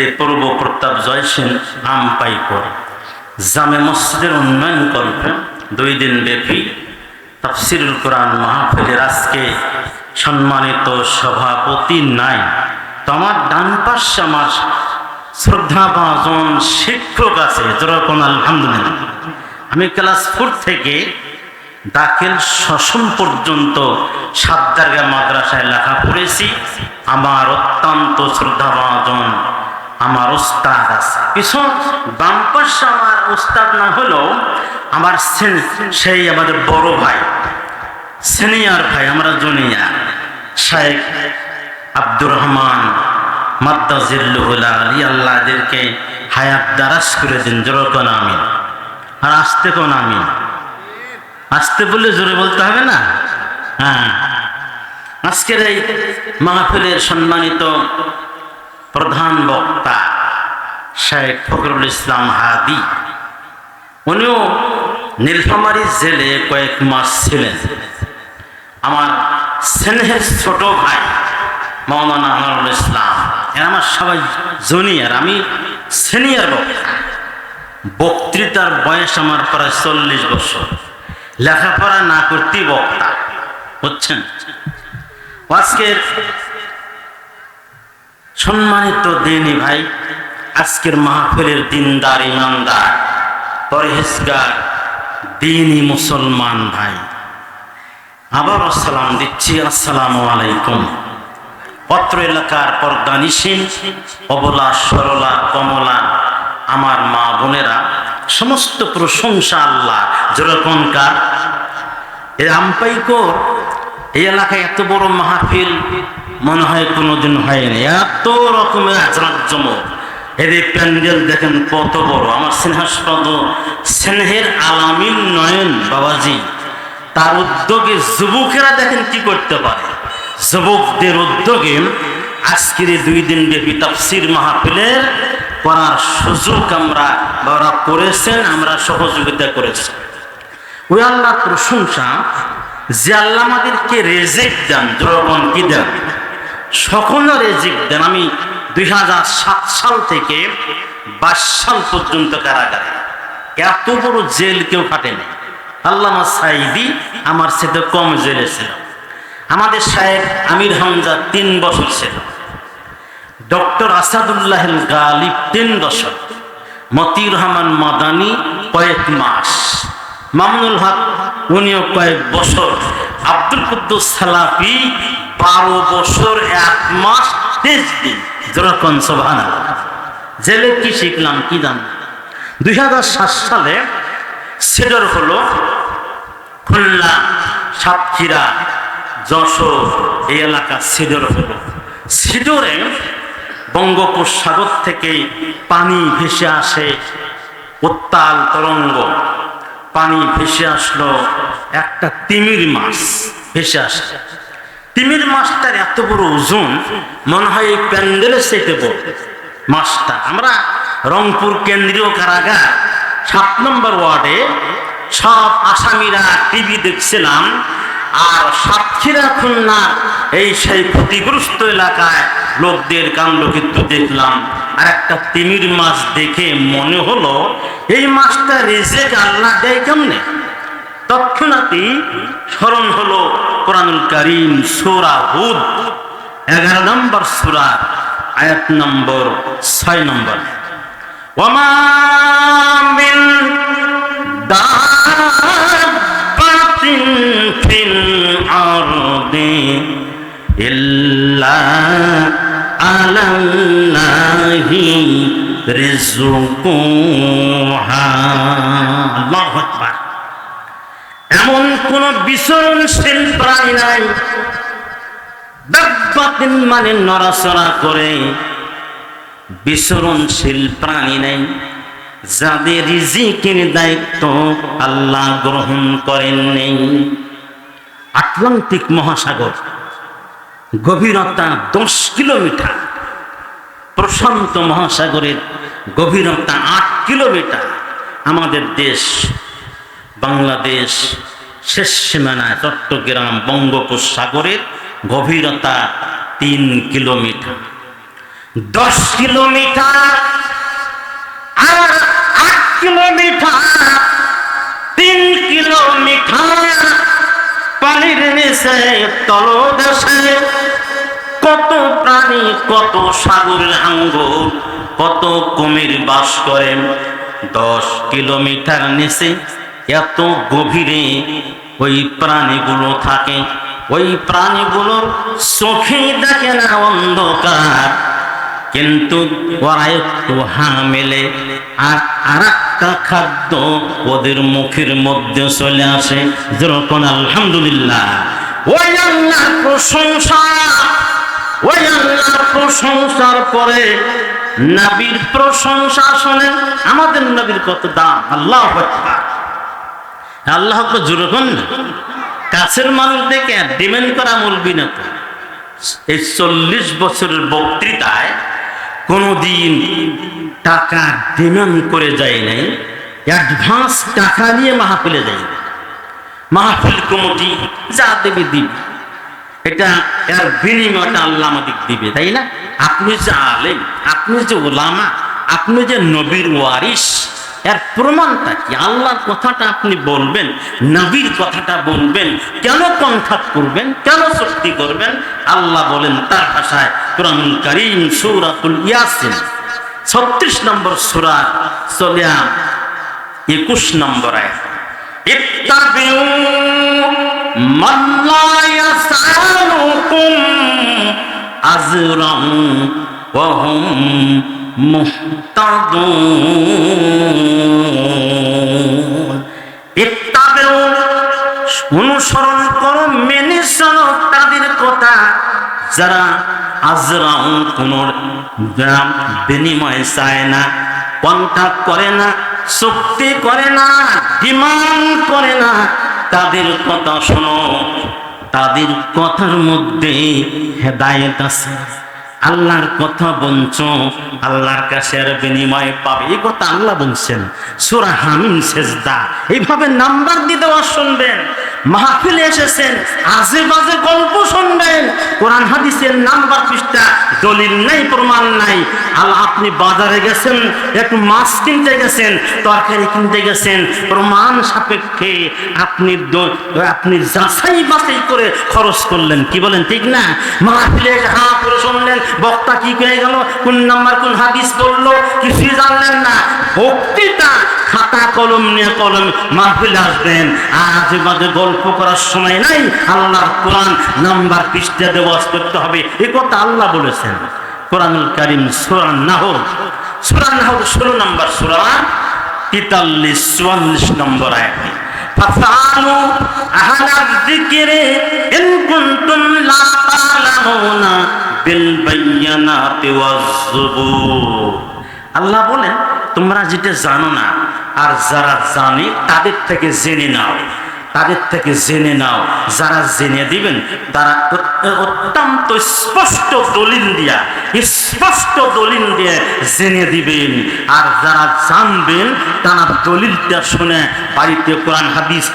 এই পূর্ব প্রতাপ জয়সেন আম পাই করে। জামে মসজিদের উন্নয়ন কল্পে দুই দিন ব্যাপী তাফসিরুল কোরআন মাহফিলের আজকে সম্মানিত সভাপতি নাই। তো আমার ডান পাশে আমার শ্রদ্ধাভাজন শিক্ষক আছে যেরকম আলহামদুলিল্লাহ। আমি ক্লাস ফোর থেকে দাখিল শশম পর্যন্ত সাতদারগা মাদ্রাসায় লেখা পড়েছি। আমার অত্যন্ত শ্রদ্ধাভাজন আমার উস্তাদ আছে। পিছন বাম আমার উস্তাদ না হলেও আমার সেই আমাদের বড় ভাই, সিনিয়র ভাই, আমরা জুনিয়র শেখ আব্দুর রহমান মাদ্দাজিল্লুহুল আলী আল্লাহদেরকে হায়াত দারাজ করে দিন জোরকন আমিন। আর আসতে কোন আমিন। আসতে বললে জোরে বলতে হবে না? হ্যাঁ। আজকের এই মাহফিলের সম্মানিত প্রধান বক্তা শেখ ফখরুল ইসলাম হাদি। উনিও নীলফামারী জেলে কয়েক মাস ছিলেন। আমার স্নেহের ছোট ভাই মৌলানা আনোয়ারুল ইসলাম, এরা আমার সবাই জুনিয়র, আমি সিনিয়র বক্তা। বক্তৃতার বয়স আমার প্রায় চল্লিশ বছর। লেখাপড়া না করতেই বক্তা, বুঝছেন? আজকের সম্মানিত দিনী ভাই, আজকের মাহফিলের দিনদার ইমানদার, পরহেজগার, দিনী মুসলমান ভাই। আবার আসসালাম দিচ্ছি, আসসালামু আলাইকুম। পত্র এলাকার পর্দানিসীন অবলা, সরলা, কমলা, আমার মা বোনেরা, সমস্ত প্রশংসা আল্লাহ যেরকমকার এ এই এলাকায় এত বড় মাহফিল মনে হয় কোনোদিন হয়নি এত রকমের আজরাজ্যমক এদের প্যান্ডেল দেখেন কত বড়। আমার স্নেহাস্পদ স্নেহের আলামিন নয়ন বাবাজি। তার উদ্যোগে যুবকেরা দেখেন কি করতে পারে। যুবকদের উদ্যোগে আজকের দুই দিন ব্যাপী তাফসির মাহফিলের করার সুযোগ আমরা বা করেছেন, আমরা সহযোগিতা করেছি। ওই আল্লাহ প্রশংসা যে আল্লাহ আমাদেরকে রেজেক্ট দেন দ্রবণ কি দেন? সকল রেজিক দেন আমি দুই হাজার সাত সাল থেকে বাইশ সাল পর্যন্ত কারাগারে। এত বড় জেল কেউ কাটেনি আল্লামা সাইদি আমার সাথে কম জেলে ছিল। আমাদের সাহেব আমির হামজা তিন বছর ছিল। ডক্টর আসাদুল্লাহ গালিব তিন বছর। মতিউর রহমান মাদানি কয়েক মাস। মামুনুল হক, উনিও কয়েক বছর। আব্দুল কুদ্দুস সালাফি বারো বছর, এক মাস, তেইশ দিন। যেরকম সোভান জেলে কি শিখলাম, কি জান? দুই সালে সেডর হলো খুলনা সাতক্ষীরা যশোর, এই এলাকা সিডর হলো। সিডরে বঙ্গোপসাগর থেকে পানি ভেসে আসে, উত্তাল তরঙ্গ। পানি ভেসে আসলো একটা তিমির মাছ, ভেসে আসে। তিমির মাছটার এত বড় ওজন, মনে হয় এই প্যান্ডেলের সেটে বড় মাছটা আমরা রংপুর কেন্দ্রীয় কারাগার, সাত নম্বর ওয়ার্ডে সব আসামিরা টিভি দেখছিলাম, আর সাতক্ষীরা খুলনা, এই সেই ক্ষতিগ্রস্ত এলাকায় লোকদের কাণ্ড কিন্তু দেখলাম। আর একটা তিমির মাছ দেখে মনে হলো, এই মাছটা রেজেক আল্লাহ দেয় কেমনে? তৎক্ষণাৎই স্মরণ হলো কোরআনুল করিম সোরা হুদ, এগারো নম্বর সুরা, আয়াত নম্বর ছয় নম্বর। ওমা মিন দাব্বাতিন ফিল আরদি ইল্লা আলাল্লাহি রিজকুহা আল্লাহু আকবার। এমন কোন বিচরণশীল প্রাণী নাই। মানে নড়াচড়া করে বিচরণশীল প্রাণী নেই, যাদের রিজিকের দায়িত্ব আল্লাহ গ্রহণ করেন নেই। আটলান্টিক মহাসাগর গভীরতা দশ কিলোমিটার। প্রশান্ত মহাসাগরের গভীরতা আট কিলোমিটার। আমাদের দেশ বাংলাদেশ শেষ সীমানায় চট্টগ্রাম বঙ্গোপসাগরের গভীরতা তিন কিলোমিটার। দশ কিলোমিটার আর আট কিলোমিটার। তিন কিলোমিটার পানির নিচে, তলদেশে। কত প্রাণী, কত সাগরের আঙ্গুর কত কুমির বাস করে। দশ কিলোমিটার নিচে এত গভীরে ওই প্রাণীগুলো থাকে, ওই প্রাণীগুলোর চোখে দেখে না অন্ধকার কিন্তু ওরা মেলে আর আর একটা খাদ্য ওদের মুখের মধ্যে চলে আসে যেরকম আলহামদুলিল্লাহ ওই আল্লাহর প্রশংসা, ওই আল্লাহর প্রশংসার পরে নবীর প্রশংসা শোনেন, আমাদের নবীর কত দাম, আল্লাহ। আল্লাহ জোরে না। কাছের মানুষ দেখে ডিমেন্ড করা মূলবি না তো। এই চল্লিশ বছরের বক্তৃতায় কোনোদিন টাকা ডিমান্ড করে যায় নাই অ্যাডভান্স টাকা নিয়ে মাহফিলে যায় না মাহফিল কমিটি যা দেবে দিবে। এটা এর বিনিময়টা আল্লাহ আমাদের দিবে, তাই না? আপনি যে আলেম, আপনি যে ওলামা, আপনি যে নবীর ওয়ারিস এর প্রমাণটা কি? আল্লাহর কথাটা আপনি বলবেন, নবীর কথাটা বলবেন, কেন কণ্ঠাত করবেন, কেন শক্তি করবেন? আল্লাহ বলেন তার ভাষায় কোরআনুল করিম সূরাতুল ইয়াসিন, ছত্রিশ নম্বর সুরা চলিয়া একুশ নম্বর ইত্তাবিউ অনুসরণ করো, মেনে চলো তাদের কথা। যারা আজরাম কোন দাম বিনিময় চায় না কন্ট্যাক্ট করে না, চুক্তি করে না, ডিমান্ড করে না, তাদের কথা শোনো। তাদের কথার মধ্যে হেদায়েত আছে। আল্লাহর কথা বলছ, আল্লাহর কাছে আর বিনিময় পাবে, এই কথা আল্লাহ বলছেন। সুরা হামিম সেজদা, এইভাবে নাম্বার দেওয়া শুনবেন। মাহফিলে এসেছেন আজে বাজে গল্প শুনবেন। কোরআন হাদিসের নাম্বার পৃষ্ঠা, দলিল নাই, প্রমাণ নাই। আল্লাহ আপনি বাজারে গেছেন, একটু মাছ কিনতে গেছেন, তরকারি কিনতে গেছেন, প্রমাণ সাপেক্ষে আপনি আপনি যাচাই বাছাই করে খরচ করলেন। কি বলেন, ঠিক না? মাহফিলে হা করে শুনলেন বক্তা কি করে গেল কোন নাম্বার কোন হাদিস বললো কিছুই জানলেন না বক্তৃতা খাতা কলম নিয়ে কলম মাহফিলে আসবেন আজ বাজে গল্প করার সময় নাই আল্লাহর কোরআন নাম্বার পৃষ্ঠা দেওয়াজ করতে হবে এ কথা আল্লাহ বলেছেন কোরআনুল কারিম সুরান নাহর সুরান নাহর ষোলো নম্বর সুরা তেতাল্লিশ চুয়াল্লিশ নম্বর আয়াত فاسألوا أهل الذكر إن كنتم لا تعلمون بالبينات والزبور আল্লাহ বলেন, তোমরা যেটা জানো না, আর যারা জানে, তাদের থেকে জেনে নাও। তাদের থেকে জেনে নাও। যারা জেনে দিবেন, তারা অত্যন্ত স্পষ্ট দলিল দিয়া, স্পষ্ট দলিল দিয়ে জেনে দিবেন। আর যারা জানবেন, তারা দলিলটা শুনে বাড়িতে কোরআন, হাদিস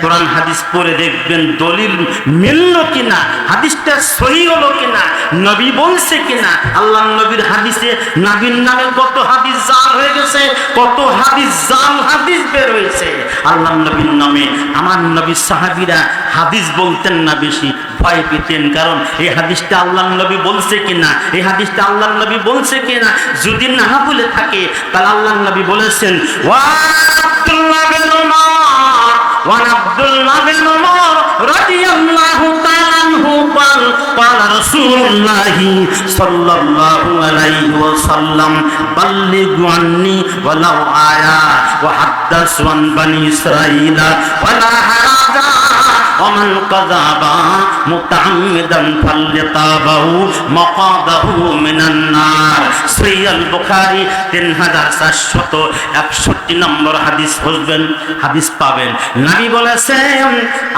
কোরআন হাদিস পড়ে দেখবেন দলিল মিলল কিনা, হাদিসটা সহি হলো কিনা, নবী বলছে কিনা আল্লাহ নবীর হাদিসে নবীর নামে কত হাদিস জাল হয়ে গেছে, কত হাদিস জাল হাদিস বের হয়েছে। আল্লাহ নবীর নামে আমার নবী সাহাবীরা হাদিস বলতেন না বেশি, ভয় পেতেন, কারণ এই হাদিসটা আল্লাহ নবী বলছে কিনা, এই হাদিসটা আল্লাহ নবী বলছে কিনা, যদি না বলে থাকে, তাহলে আল্লাহ নবী বলেছেন, ওয়া وعن عبد الله بن عمر رضي الله تعالى عنه قال قال رسول الله صلى الله عليه وسلم بلغوا عني ولو آية وحدثوا عن بني إسرائيل فلا حرام ومن كذب متعمدا فليتابه مقاده من النار সহিহ আল বুখারী তিন হাজার চারশত একষট্টি নম্বর হাদিস খুঁজবেন হাদিস পাবেন নবী বলেছেন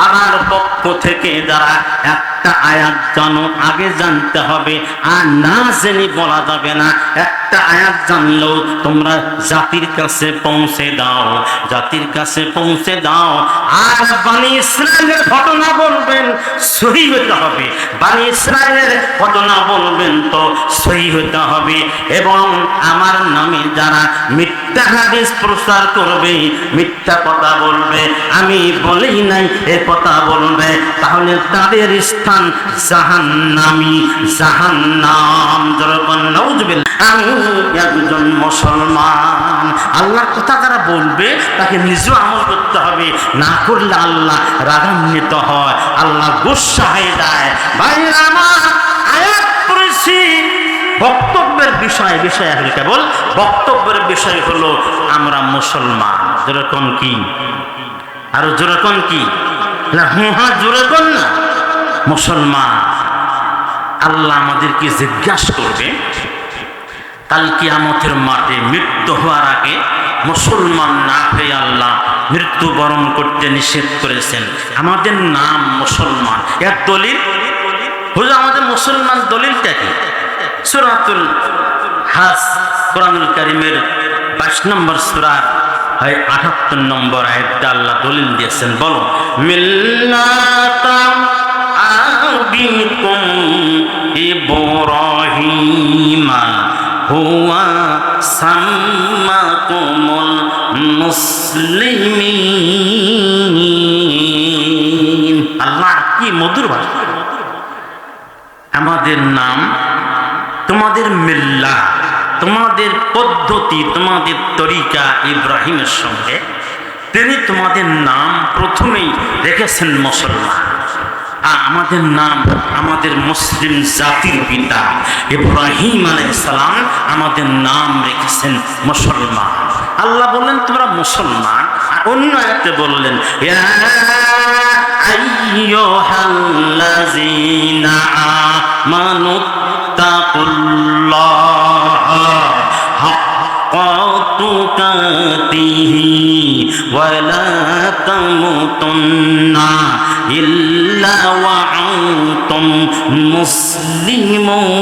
আমার পক্ষ থেকে যারা একটা আয়াত জানো আগে জানতে হবে আর না জেনে বলা যাবে না একটা আয়াত জানলেও তোমরা জাতির কাছে পৌঁছে দাও জাতির কাছে পৌঁছে দাও আর বানি ইসরায়েলের ঘটনা বলবেন, সহি হতে হবে। বানি ইসরায়েলের ঘটনা বলবেন তো সহি হতে হবে। এবং আমার নামে যারা মিথ্যা হাদিস প্রচার করবে, মিথ্যা কথা বলবে, আমি বলেই নাই এ কথা বলবে, তাহলে তাদের স্থান জাহান্নামি, জাহান্নাম। আমি একজন মুসলমান। আল্লাহর কথা যারা বলবে, তাকে নিজেও আমল করতে হবে। না করলে আল্লাহ রাগান্বিত হয়, আল্লাহ গুসা হয়ে যায়। ভাই আমার আয়াত পড়েছি। বক্তব্যের বিষয় বিষয় আসলে কেবল বক্তব্যের বিষয় হলো আমরা মুসলমান। যেরকম কি? আরও যেরকম কি? না যেরকম না। মুসলমান, আল্লাহ আমাদেরকে জিজ্ঞাসা করবে, কাল কিয়ামতের মাঠে মৃত্যু হওয়ার আগে মুসলমান না হয়ে আল্লাহ মৃত্যুবরণ করতে নিষেধ করেছেন। আমাদের নাম মুসলমান। এর দলিল? হুজুর, আমাদের মুসলমান দলিলটা কি? সুরাতুল হাস, কোরআনুল করিমের বাইশ নম্বর সুরার হয় আটাত্তর নম্বর আয়াতটা আল্লাহ দলিল দিয়েছেন। বলো মিল্লাতাম আবিকুম ইব্রাহিমা হুয়া সাম্মাকুমুল মুসলিমিন। আল্লাহ কি মধুর ভাষা। আমাদের নাম তোমাদের মিল্লা, তোমাদের পদ্ধতি, তোমাদের তরিকা ইব্রাহিমের সঙ্গে, তিনি তোমাদের নাম প্রথমেই রেখেছেন মুসলমান। আর আমাদের নাম আমাদের মুসলিম জাতির পিতা ইব্রাহিম আলাইসালাম আমাদের নাম রেখেছেন মুসলমান। আল্লাহ বললেন, তোমরা মুসলমান? আর অন্য এতে বললেন, ইয়া আইয়ুহাল্লাযীনা আমানু তাকুল্লাহ হাক্কা তুকাতিহি ওয়া লা তামুতুন্না ইল্লা ওয়া আনতুম মুসলিমুন